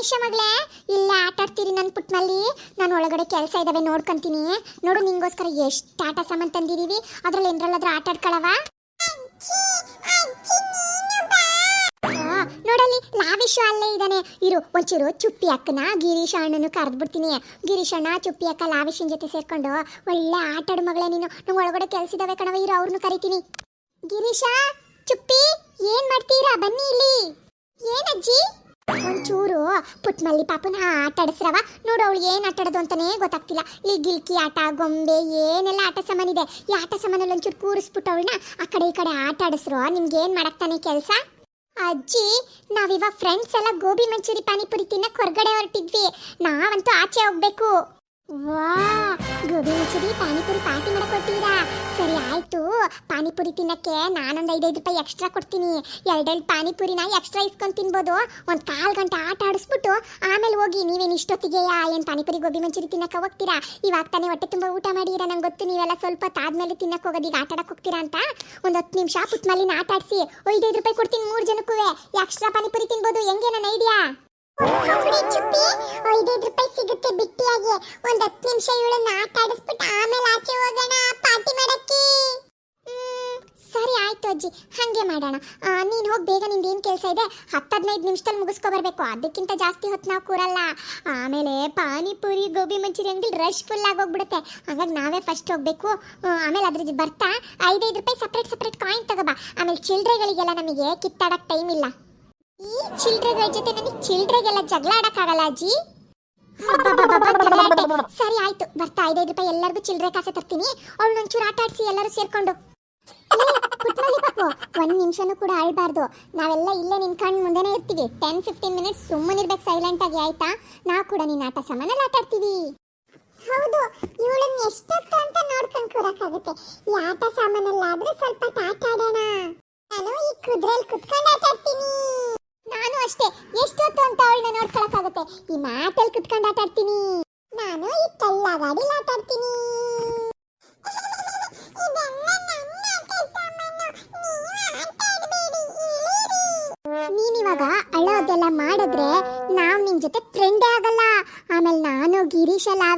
ನಿಮಿಷ ಮಗಳೇ. ಇಲ್ಲೇ ಆಟ ಆಡ್ತೀರಿ ನನ್ನ ಪುಟ್ನಲ್ಲಿ ನಾನು ಒಳಗಡೆ ಕೆಲಸ ಇದಾವೆ ನೋಡ್ಕೊಂತೀನಿ. ನೋಡು ನಿಂಗೋಸ್ಕರ ಎಷ್ಟು ಆಟ ಸಾಮಾನು ತಂದಿದ್ದೀವಿ ಅದ್ರಲ್ಲಿ ಎಂದ್ರಲ್ಲಾದ್ರೂ ಆಟ ಆಡ್ಕೊಳವ? ನೋಡಲ್ಲಿ, ಲಾವಿಶು ಅಲ್ಲೇ ಇದ್ದಾನೆ ಇರು, ಒಂಚೂರು ಚುಪ್ಪಿ ಅಕ್ಕನ, ಗಿರೀಶ ಅಣ್ಣನು ಕರೆದ್ಬಿಡ್ತೀನಿ. ಗಿರೀಶ್ ಅಣ್ಣ, ಚುಪ್ಪಿ ಅಕ್ಕ, ಲಾವಿಶನ್ ಜೊತೆ ಸೇರ್ಕೊಂಡು ಒಳ್ಳೆ ಆಟಾಡು ಮಗಳೇ ನೀನು. ನಂಗೆ ಒಳಗಡೆ ಇದ್ದಾವೆ ಕಣವ ಇರು ಅವ್ರನ್ನು ಕರಿತೀನಿ. ಗಿರೀಶ, ಚುಪ್ಪಿ, ಏನ್ ಮಾಡ್ತೀರಾ? ಬನ್ನಿ ಇಲ್ಲಿ. ಏನಜ್ಜಿ ಒಂಚೂರು ಪುಟ್ಮಲ್ಲಿ ಪಾಪನ ಆಟ ಆಡಿಸ್ರವ? ನೋಡು ಅವಳು ಏನ್ ಆಟ ಆಡೋದು ಅಂತಾನೆ ಗೊತ್ತಾಗ್ತಿಲ್ಲ. ಈ ಗಿಲ್ಕಿ ಆಟ, ಗೊಂಬೆ, ಏನೆಲ್ಲ ಆಟ ಸಾಮಾನ್ ಇದೆ. ಈ ಆಟ ಸಾಮಾನಲ್ಲಿ ಒಂಚೂರು ಕೂರಿಸ್ಬಿಟ್ಟು ಅವಳನ್ನ ಆ ಕಡೆ ಈ ಕಡೆ ಆಟ ಆಡಿಸ್ರು. ನಿಮ್ಗೆ ಏನ್ ಮಾಡಕ್ತಾನೆ ಕೆಲಸ? ಅಜ್ಜಿ ನಾವಿವಾಗ ಫ್ರೆಂಡ್ಸ್ ಎಲ್ಲ ಗೋಬಿ ಮಂಚೂರಿ, ಪಾನಿಪುರಿ ತಿನ್ನಕ್ ಹೊರಗಡೆ ಹೊರಟಿದ್ವಿ. ನಾವಂತೂ ಆಚೆ ಹೋಗ್ಬೇಕು. ವಾ ಗೋಬಿ ಮಂಚೂರಿ, ಪಾನಿಪುರಿ ಪಾರ್ಟಿ ಮಾಡಕ್ ಸರಿ, ಆಯ್ತು. ಪಾನಿಪುರಿ ತಿನ್ನಕ್ಕೆ ನಾನೊಂದು ಐದೈದು ರೂಪಾಯಿ ಎಕ್ಸ್ಟ್ರಾ ಕೊಡ್ತೀನಿ. ಎರಡೆರಡು ಪಾನಿಪುರಿನ ಎಕ್ಸ್ಟ್ರಾ ಇಸ್ಕೊಂಡು ತಿನ್ಬೋದು. ಒಂದು ಕಾಲು ಗಂಟೆ ಆಟ ಆಡಿಸ್ಬಿಟ್ಟು ಆಮೇಲೆ ಹೋಗಿ ನೀವೇನು ಇಷ್ಟೊತ್ತಿಗೆಯಾ ಏನು ಪಾನಿಪುರಿ ಗೋಬಿ ಮಂಚೂರಿ ತಿನ್ನಕ್ಕೆ ಹೋಗ್ತೀರಾ? ಇವಾಗ ತಾನೇ ಹೊಟ್ಟೆ ತುಂಬ ಊಟ ಮಾಡಿರ ನಂಗೆ ಗೊತ್ತು. ನೀವೆಲ್ಲ ಸ್ವಲ್ಪ ತಾದ್ಮೇಲೆ ತಿನ್ನಕ್ಕೆ ಹೋಗೋದು ಈಗ ಆಟ ಹೋಗ್ತೀರಾ ಅಂತ. ಒಂದು ಹತ್ತು ನಿಮಿಷ ಪುಟ್ಮಲ್ಲಿನ ಆಟ ಆಡಿಸಿ ಐದೈದು ರೂಪಾಯಿ ಕೊಡ್ತೀನಿ ಮೂರು ಜನಕ್ಕೂ ಎಕ್ಸ್ಟ್ರಾ ಪಾನಿಪುರಿ ತಿನ್ಬೋದು. ಹೆಂಗೆ ನನ್ನ ಐಡಿಯಾ? ಚುಪ್ಪಿ, ಐದೈದು ರೂಪಾಯಿ ಸಿಗುತ್ತೆ ಬಿಟ್ಟಿಯಾಗಿ. ಒಂದ್ ಹತ್ತು ನಿಮಿಷ ಇವಳನ್ನ ಆಟ ಆಡಿಸ್ಬಿಟ್ಟು ಆಮೇಲೆ ಆಚೆ ಹೋಗೋಣ ಪಾರ್ಟಿ ಮಾಡಕ್ಕೆ ಹ್ಮ್, ಸರಿ ಆಯ್ತು ಅಜ್ಜಿ, ಹಂಗೆ ಮಾಡೋಣ. ನೀನು ಹೋಗಿ ಬೇಗ ನಿಂದು ಏನು ಕೆಲಸ ಇದೆ? ಹತ್ತು ಹದಿನೈದು ನಿಮಿಷದಲ್ಲಿ ಮುಗಿಸ್ಕೊ ಬರಬೇಕು ಅದಕ್ಕಿಂತ ಜಾಸ್ತಿ ಹೊತ್ತು ನಾವು ಕೂರಲ್ಲ. ಆಮೇಲೆ ಪಾನಿಪುರಿ, ಗೋಬಿ ಮಂಚೂರಿ ಅಂಗಡಿ ರಶ್ ಫುಲ್ ಆಗೋಗ್ಬಿಡುತ್ತೆ ಹಾಗಾಗಿ ನಾವೇ ಫಸ್ಟ್ ಹೋಗಬೇಕು. ಆಮೇಲೆ ಅದ್ರ ಬರ್ತಾ, ಐದೈದು ರೂಪಾಯಿ ಸಪ್ರೇಟ್ ಸಪ್ರೇಟ್ ಕಾಯಿನ್ ತಗೋಬಾ. ಆಮೇಲೆ ಚಿಲ್ಡ್ರೆಗಳಿಗೆಲ್ಲ ನಮಗೆ ಕಿತ್ತಾಡಕ್ಕೆ ಟೈಮ್ ಇಲ್ಲ. ಈ ಚಿಲ್ಡ್ರೆಗಳ ಜೊತೆ ನನಗೆ ಚಿಲ್ಡ್ರೆಗೆಲ್ಲ ಜಗಳ ಆಡೋಕ್ಕಾಗಲ್ಲ ಅಜ್ಜಿ. ಸರಿ ಆಯ್ತು ಬರ್ತಾ ಐದೈದು ರೂಪಾಯಿ ಎಲ್ಲರಿಗೂ ಚಿಲ್ಡ್ರೆ ಕಾಸೆ ತರ್ತೀನಿ ಅವಳು ಒಂಚೂರು ಆಟ ಆಡಿಸಿ ಎಲ್ಲರೂ ಸೇರ್ಕೊಂಡು ಒಂದ್ ನಿಮಿಷನೂ ಕೂಡ ಆಳ್ಬಾರ್ದು. ನಾವೆಲ್ಲ ಇಲ್ಲೇ ನಿನ್ ಕಣ್ ಮುಂದೆನೇ ಇರ್ತೀವಿ. ಟೆನ್ ಫಿಫ್ಟೀನ್ ಮಿನಿಟ್ಸ್ ಸುಮ್ಮನಿರ್ಬೇಕು ಸೈಲೆಂಟ್ ಆಗಿ ಆಯ್ತಾ? ನಾವು ಕೂಡ ನಿನ್ನ ಆಟ ಸಾಮಾನಲ್ಲಿ ಆಟ ಆಡ್ತೀವಿ ಹೌದು ಇವಳನ್ನ ಎಷ್ಟೊತ್ತು ಅಂತ ನೋಡ್ಕೊಂಡು ಕೂರಕ್ಕಾಗುತ್ತೆ. ಈ ಆಟ ಸಾಮಾನಲ್ಲಾದ್ರೆ ಸ್ವಲ್ಪ ಆಟ ಆಡೋಣ. ನಾನು ಈ ಕುದ್ರೆಲ್ ಕುತ್ಕೊಂಡು ಆಟ ಆಡ್ತೀನಿ ನಾನು ಅಷ್ಟೇ. ಎಷ್ಟೊತ್ತು ಅಂತ ಅವಳನ್ನ ನೋಡ್ಕೊಳಕ್ಕಾಗುತ್ತೆ? ಈ ಮ್ಯಾಟಲ್ಲಿ ಕುತ್ಕೊಂಡು ಆಟ ಆಡ್ತೀನಿ ನಾನು ಈ ಕಲ್ಲ ಗಾಡಿಲಿ ಆಟ ಆಡ್ತೀನಿ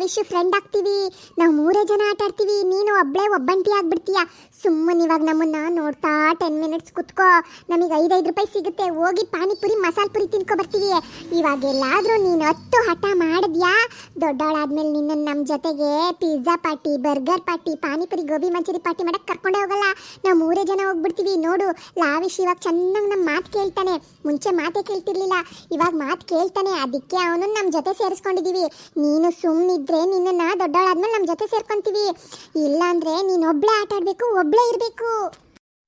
ಲಾವಿಶ್ ಫ್ರೆಂಡ್ ಆಗ್ತೀವಿ. ನಾವು ಮೂರೇ ಜನ ಆಟ ಆಡ್ತೀವಿ ನೀನು ಒಬ್ಳೆ ಒಬ್ಬಂಟಿ ಆಗ್ಬಿಡ್ತೀಯ. ಸುಮ್ಮನೆ ಇವಾಗ ನಮ್ಮನ್ನ ನೋಡ್ತಾ ಟೆನ್ ಮಿನಿಟ್ಸ್ ಕುತ್ಕೋ. ನಮಗೆ ಐದೈದು ರೂಪಾಯಿ ಸಿಗುತ್ತೆ. ಹೋಗಿ ಪಾನಿಪುರಿ, ಮಸಾಲ ಪುರಿ ತಿನ್ಕೊ ಬರ್ತೀವಿ. ಇವಾಗ ಎಲ್ಲಾದ್ರೂ ನೀನು ಹತ್ತು ಹಠ ಮಾಡಿದ್ಯಾ? ದೊಡ್ಡವಳಾದ್ಮೇಲೆ ನಿನ್ನನ್ನು ನಮ್ಮ ಜೊತೆಗೆ pizza party burger party panipuri, gobi manchuri party ಮಾಡಕ್ ಕರ್ಕೊಂಡೇ ಹೋಗಲ್ಲ. ನಾವು ಮೂರೇ ಜನ ಹೋಗ್ಬಿಡ್ತೀವಿ. ನೋಡು ಲಾವಿಶ್ ಇವಾಗ ಚೆನ್ನಾಗಿ ನಮ್ಮ ಮಾತು ಕೇಳ್ತಾನೆ. ಮುಂಚೆ ಮಾತೇ ಕೇಳ್ತಿರ್ಲಿಲ್ಲ. ಇವಾಗ ಮಾತು ಕೇಳ್ತಾನೆ. ಅದಕ್ಕೆ ಅವನು ನಮ್ಮ ಜೊತೆ ಸೇರಿಸ್ಕೊಂಡಿದೀವಿ. ನೀನು ಸುಮ್ಮನಿದ್ರೆ ನಿನ್ನನ್ನ ದೊಡ್ಡವಳಾದ್ಮೇಲೆ ನಮ್ಮ ಜೊತೆ ಸೇರ್ಕೊಂತೀವಿ. ಇಲ್ಲ ಅಂದ್ರೆ ನೀನು ಒಬ್ಳೆ ಆಟ ಒಬ್ಳೆ ಇರ್ಬೇಕು.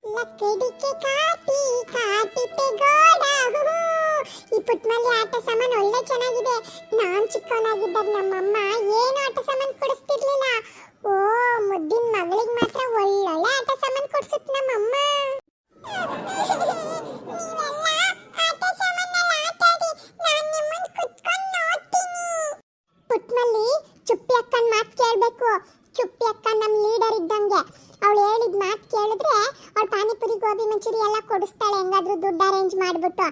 ಲಕ್ಕಡಿಕೆ ಕಾಟಿ ಕಾಟಿ ಪೆಗೋಡ ಈ ಪುಟ್ಮಲ್ಲಿ ಆಟ ಸಾಮಾನು ಒಳ್ಳೆ ಚೆನ್ನಾಗಿದೆ. ನಾನ್ ಚಿಕ್ಕವನಾಗಿದ್ದಾಗ ನಮ್ಮಮ್ಮ ಏನು ಆಟ ಸಾಮಾನು ಕೊಡಿಸ್ತಿರ್ಲಿಲ್ಲ. ಓ, ಮುದ್ದಿನ ಮಗಳಿಗೆ ಮಾತ್ರ ಒಳ್ಳೊಳ್ಳೆ ಆಟ ಸಾಮಾನು ಕೊಡ್ಸುತ್ತೆ ನಮ್ಮಮ್ಮ. ಪುಟ್ಮಲ್ಲಿ ಚುಪ್ಪಿ ಅಕ್ಕನ ಮಾತು ಕೇಳಬೇಕು. ಚುಪ್ಪಿ ಅಕ್ಕ ನಮ್ಮ ಲೀಡರ್ ಇದ್ದಂಗೆ. ಅವಳು ಹೇಳಿದ ಮಾತು ಕೇಳಿದ್ರೆ ಅವಳು ಪಾನಿಪುರಿ, ಗೋಬಿ ಮಂಚೂರಿ ಎಲ್ಲ ಕೊಡಿಸ್ತಾಳೆ. ಹೆಂಗಾದ್ರೂ ದುಡ್ಡು ಅರೇಂಜ್ ಮಾಡಿಬಿಟ್ಟು.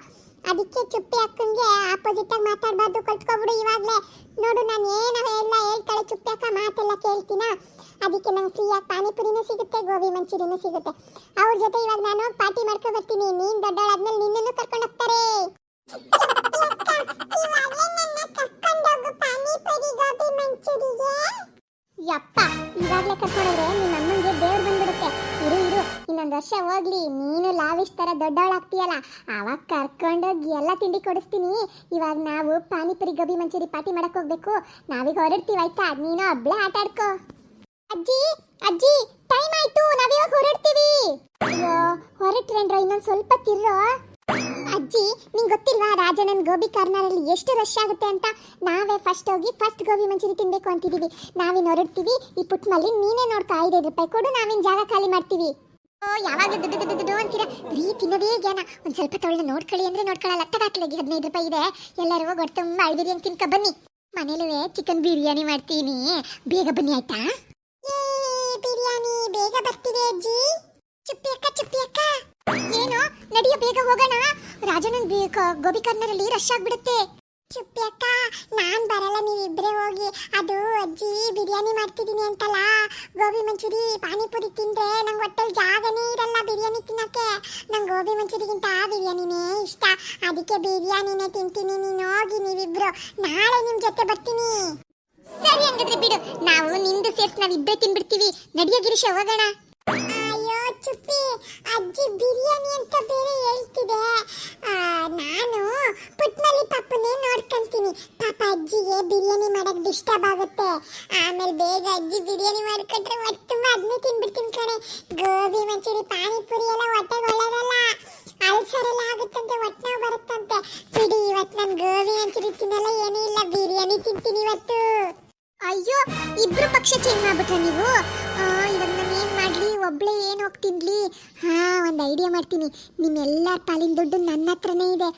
ಅದಕ್ಕೆ ಚುಪ್ಪಿ ಅಕ್ಕಂಗೆ ಆಪೋಸಿಟ್ ಆಗಿ ಮಾತಾಡಬಾರ್ದು, ಕಲ್ತ್ಕೊಬಿಡು ಇವಾಗಲೇ. ನೋಡು, ನಾನು ಏನು ಎಲ್ಲ ಹೇಳ್ತಾಳೆ ಚುಪ್ಪಿ ಅಕ್ಕ ಮಾತೆಲ್ಲ ಕೇಳ್ತೀನ? ಅದಕ್ಕೆ ನಂಗೆ ಫ್ರೀಯಾಗಿ ಪಾನಿಪುರಿನೂ ಸಿಗುತ್ತೆ, ಗೋಬಿ ಮಂಚೂರಿನೂ ಸಿಗುತ್ತೆ. ಅವ್ರ ಜೊತೆ ಇವಾಗ ನಾನು ಪಾರ್ಟಿ ಮಾಡ್ಕೊ ಬರ್ತೀನಿ. ನೀನ್ ದೊಡ್ಡವಳಾದ್ಮೇಲೆ ನಿನ್ನನ್ನು ಕರ್ಕೊಂಡು ಹೋಗ್ತಾರೆ. ವರ್ಷ ಹೋಗ್ಲಿ. ನೀನು ಲಾವಿಶ್ ತರ ದೊಡ್ಡವಳಾಗ್ತೀಯಲ್ಲ. ಅವಾಗ ಕರ್ಕೊಂಡೋಗಿ ಎಲ್ಲ ತಿಂಡಿ ಕೊಡಿಸ್ತೀನಿ. ಇವಾಗ ನಾವು ಪಾನಿಪುರಿ ಗೋಬಿ ಮಂಚೂರಿ ಪಾರ್ಟಿ ಮಾಡಕ್ ಹೋಗ್ಬೇಕು. ನಾವೀಗ ಹೊರಡ್ತೀವಿ, ಆಯ್ತಾ? ನೀನು ಒಬ್ಳೆ ಆಟ ಆಡ್ಕೋ. ಅಜ್ಜಿ ಅಜ್ಜಿ ಟೈಮ್ ಆಯ್ತು. ನಾವಿವಾಗ ಹೊರಡ್ತೀವಿ. ಅಯ್ಯೋ, ಹೊರಟ್ರೇನ್ರ? ಇನ್ನೊಂದು ಸ್ವಲ್ಪ ತಿರ್ರೋ? ಅಜ್ಜಿ, ನಿಂಗೆ ಗೊತ್ತಿಲ್ವಾ? ರಾಜನನ್ ಗೋಬಿ ಕಾರ್ನರಲ್ಲಿ ಎಷ್ಟು ರಶ್ ಆಗುತ್ತೆ ಅಂತ? ನಾವೇ ಫಸ್ಟ್ ಹೋಗಿ ಫಸ್ಟ್ ಗೋಬಿ ಮಂಚೂರಿ ತಿನ್ಬೇಕು ಅಂತಿದೀವಿ. ನಾವಿನ್ ಹೊರಡ್ತೀವಿ. ಈ ಪುಟ್ಮಲ್ಲಿ ನೀನೇ ನೋಡ್ಕೊ, ಐದೈದು ರೂಪಾಯಿ ಕೊಡು. ನಾವಿನ್ ಜಾಗ ಖಾಲಿ ಮಾಡ್ತೀವಿ. ಯಾವಾಗಲೂ ದುಡ್ಡು ದುಡ್ಡು ದುಡ್ಡು ಅಂತೀರಾ? ಬರೀ ತಿನ್ನೋದೇ ಜ್ಞಾನ. ಒಂದು ಸ್ವಲ್ಪ ತೊಳ್ಳೆ ನೋಡ್ಕೊಳ್ಳಿ ಅಂದ್ರೆ ನೋಡ್ಕೊಳ್ಳಲ್ಲ ತಗಾಕ್ಲಾಗಿ ಹದಿನೈದು ರೂಪಾಯಿ ಇದೆ. ಎಲ್ಲರೂ ಹೊಟ್ಟೆ ತುಂಬ ಅಳ್ ಬಿರಿಯಾನಿ ತಿನ್ಕ ಬನ್ನಿ. ಮನೇಲೂ ಚಿಕನ್ ಬಿರಿಯಾನಿ ಮಾಡ್ತೀನಿ. ಬೇಗ ಬನ್ನಿ ಆಯ್ತಾ? ಬಿರಿಯಾನಿ ಬೇಗ ಬರ್ತೀವಿ ಅಜ್ಜಿ. ಚುಪ್ಪಿ ಅಕ್ಕ ಚುಪ್ಪಿ ಅಕ್ಕ ಏನು? ನಡಿಯ ಬೇಗ ಹೋಗೋಣ. ರಾಜನನ್ ಗೋಬಿ ಕಾರ್ನರಲ್ಲಿ ರಶ್ ಆಗ್ಬಿಡುತ್ತೆ. ಚುಪ್ಪಿ ಅಕ್ಕ ನಾನ್ ಬರಲ್ಲ, ನೀವಿಬ್ರೆ ಹೋಗಿ. ಅದು ಅಜ್ಜಿ ಬಿರಿಯಾನಿ ಮಾಡ್ತಿದೀನಿ ಅಂತಲ್ಲ. ಗೋಬಿ ಮಂಚೂರಿ, ಪಾನಿಪುರಿ ತಿಂದ್ರೆ ನಂಗೆ ಹೊಟ್ಟೆಲ್ ಜಾಗನೇ ಇರಲ್ಲ ಬಿರಿಯಾನಿ ತಿನ್ನಕ್ಕೆ. ನಂಗೆ ಗೋಬಿ ಮಂಚೂರಿಗಿಂತ ಬಿರಿಯಾನಿನೇ ಇಷ್ಟ. ಅದಕ್ಕೆ ಬಿರಿಯಾನಿನೇ ತಿಂತೀನಿ, ನೀನು ಹೋಗಿ ನೀವಿಬ್ರು. ನಾಳೆ ನಿಮ್ ಜೊತೆ ಬರ್ತೀನಿ. ಸರಿ ಹಂಗಾದ್ರೆ ಬಿಡು. ನಾವು ನಿಂದು ಸೇರ್ಸಿ ನಾವಿಬ್ಬರೇ ತಿನ್ಬಿಡ್ತೀವಿ. ನಡಿಯೋ ಗಿರೀಶ, ಹೋಗೋಣ. ಚುಪ್ಪಿ ಅಜ್ಜಿ ಬಿರಿಯಾನಿ ಅಂತ ಬೇರೆ ಹೇಳ್ತಿದೆ. ನಾನು ಪುಟ್ಮಲ್ಲಿ ಪಾಪುನೇ ನೋಡ್ಕೊಂತೀನಿ. ಪಾಪ ಅಜ್ಜಿಗೆ ಬಿರಿಯಾನಿ ಮಾಡಕ್ ಡಿಸ್ಟರ್ಬ್ ಆಗುತ್ತೆ. ಆಮೇಲೆ ಬೇಗ ಅಜ್ಜಿ ಬಿರಿಯಾನಿ ಮಾಡ್ಕೊಂಡ್ರೆ ಹೊಟ್ಟೆ ತುಂಬ ಅದನ್ನೇ ತಿನ್ಬಿಡ್ತೀನಿ ಕಣೆ. ಗೋಬಿ, ಮಂಚೂರಿ, ಪಾನಿಪುರಿ ಎಲ್ಲ ಹೊಟ್ಟೆಗೆ ಒಳ್ಳೇದಲ್ಲ ಅಲ್ಸರ್ ಎಲ್ಲ ಆಗುತ್ತಂತೆ, ಹೊಟ್ಟೆ ನೋವು ಬರುತ್ತಂತೆ. ಬಿಡಿ ಇವತ್ತು ನಾನು ಗೋಬಿ, ಮಂಚೂರಿ ತಿನ್ನಲ್ಲ, ಏನೂ ಇಲ್ಲ. ಬಿರಿಯಾನಿ ತಿಂತೀನಿ ಇವತ್ತು. ಅಯ್ಯೋ, ಇಬ್ರು ಪಕ್ಷ ಚೇಂಜ್ ಮಾಡ್ಬಿಟ್ರೆ ನೀವು? ಇವಾಗ ಮಾಡಲಿ ಒಬ್ಳೆ ಏನು ಹೋಗ್ತಿನ್ಲಿ ಹಾ, ಒಂದು ಐಡಿಯಾ ಮಾಡ್ತೀನಿ. ನಿಮ್ಮೆಲ್ಲರ ಪಾಲಿನ ದುಡ್ಡು ನನ್ನ ಹತ್ರನೇ ಇದೆ.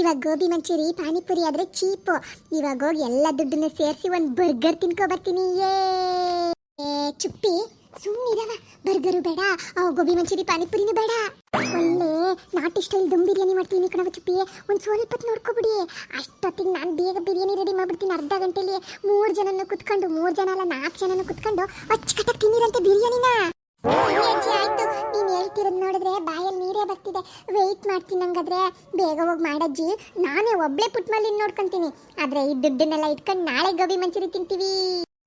ಇವಾಗ ಗೋಬಿ ಮಂಚೂರಿ, ಪಾನಿಪುರಿ ಆದರೆ ಚೀಪು. ಇವಾಗ ಹೋಗಿ ಎಲ್ಲ ದುಡ್ಡನ್ನು ಸೇರಿಸಿ ಒಂದು ಬರ್ಗರ್ ತಿನ್ಕೊ ಬರ್ತೀನಿ ಏ ಚುಪ್ಪಿ. ಸುಮ್ಮನಿರವ ಬರ್ಗರು ಬೇಡ. ಗೋಬಿ ಮಂಚೂರಿ, ಪಾನಿಪುರಿನೂ ಬೇಡ. ಒಳ್ಳೆ ನಾಟಿ ಸ್ಟೈಲ್ ದಮ್ ಬಿರಿಯಾನಿ ಮಾಡ್ತೀನಿ ಕಣವ ಚುಪ್ಪಿ. ಒಂದು ಸ್ವಲ್ಪ ನೋಡ್ಕೊಬಿಡಿ. ಅಷ್ಟೊತ್ತಿಗೆ ನಾನು ಬೇಗ ಬಿರಿಯಾನಿ ರೆಡಿ ಮಾಡ್ಬಿಡ್ತೀನಿ ಅರ್ಧ ಗಂಟೆಲಿ. ಮೂರು ಜನನ ಕುತ್ಕೊಂಡು, ಮೂರು ಜನ ಅಲ್ಲ, ನಾಲ್ಕು ಜನನ ಕುತ್ಕೊಂಡು ಅಚ್ಚುಕಟ್ಟಾಗಿ ತಿನ್ನಿರಂತೆ ಬಿರಿಯಾನಿನ. ಆಯ್ತು ಹೇಳ್ತಿರೋದು ನೋಡಿದ್ರೆ ಬಾಯಲ್ಲಿ ನೀರೇ ಬರ್ತಿದೆ ವೆಯ್ಟ್ ಮಾಡ್ತೀನಿ ಹಂಗಾದ್ರೆ ಬೇಗ ಹೋಗಿ ಮಾಡಜ್ಜಿ ನಾನೇ ಒಬ್ಳೆ ಪುಟ್ಮಲ್ಲಿ ನೋಡ್ಕೊಂತೀನಿ ಆದ್ರೆ ಈ ದುಡ್ಡನ್ನೆಲ್ಲ ಇಟ್ಕೊಂಡು ನಾಳೆ ಗೋಬಿ ಮಂಚೂರಿ ತಿಂತೀವಿ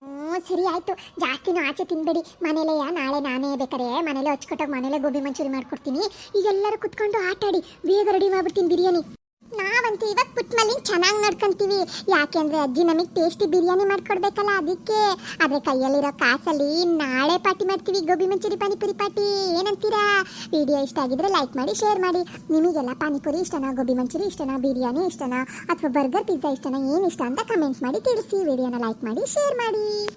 ಹ್ಞೂ ಸರಿ ಆಯ್ತು ಜಾಸ್ತಿನೂ ಆಚೆ ತಿನ್ಬೇಡಿ ಮನೇಲೆಯ ನಾಳೆ ನಾನೇ ಬೇಕಾರೆ ಮನೇಲೆ ಹಚ್ಕೊಟ್ಟಾಗ ಮನೇಲೆ ಗೋಬಿ ಮಂಚೂರಿ ಮಾಡ್ಕೊಡ್ತೀನಿ ಈಗ ಎಲ್ಲರೂ ಕುತ್ಕೊಂಡು ಆಟಾಡಿ ಬೇಗ ರೆಡಿ ಮಾಡ್ಬಿಡ್ತೀನಿ ಬಿರಿಯಾನಿ ನಾವಂತೂ ಇವಾಗ ಪುಟ್ಮಲ್ಲಿ ಚೆನ್ನಾಗಿ ನೋಡ್ಕೊಂತೀವಿ. ಯಾಕೆಂದ್ರೆ ಅಜ್ಜಿ ನಮಗೆ ಟೇಸ್ಟಿ ಬಿರಿಯಾನಿ ಮಾಡ್ಕೊಡ್ಬೇಕಲ್ಲ ಅದಕ್ಕೆ. ಆದ್ರೆ ಕೈಯಲ್ಲಿರೋ ಕಾಸಲ್ಲಿ ನಾಳೆ ಪಾರ್ಟಿ ಮಾಡ್ತೀವಿ ಗೋಬಿ ಮಂಚೂರಿ, ಪಾನಿಪುರಿ ಪಾರ್ಟಿ. ಏನಂತೀರಾ? ವಿಡಿಯೋ ಇಷ್ಟ ಆಗಿದ್ರೆ ಲೈಕ್ ಮಾಡಿ ಶೇರ್ ಮಾಡಿ. ನಿಮಗೆಲ್ಲ ಪಾನಿಪುರಿ ಇಷ್ಟನಾ, ಗೋಬಿ ಮಂಚೂರಿ ಇಷ್ಟನಾ, ಬಿರಿಯಾನಿ ಇಷ್ಟನಾ, ಅಥವಾ ಬರ್ಗರ್ ಪಿಜ್ಜಾ ಇಷ್ಟನಾ, ಏನು ಇಷ್ಟ ಅಂತ ಕಮೆಂಟ್ ಮಾಡಿ ತಿಳಿಸಿ. ವಿಡಿಯೋನ ಲೈಕ್ ಮಾಡಿ ಶೇರ್ ಮಾಡಿ.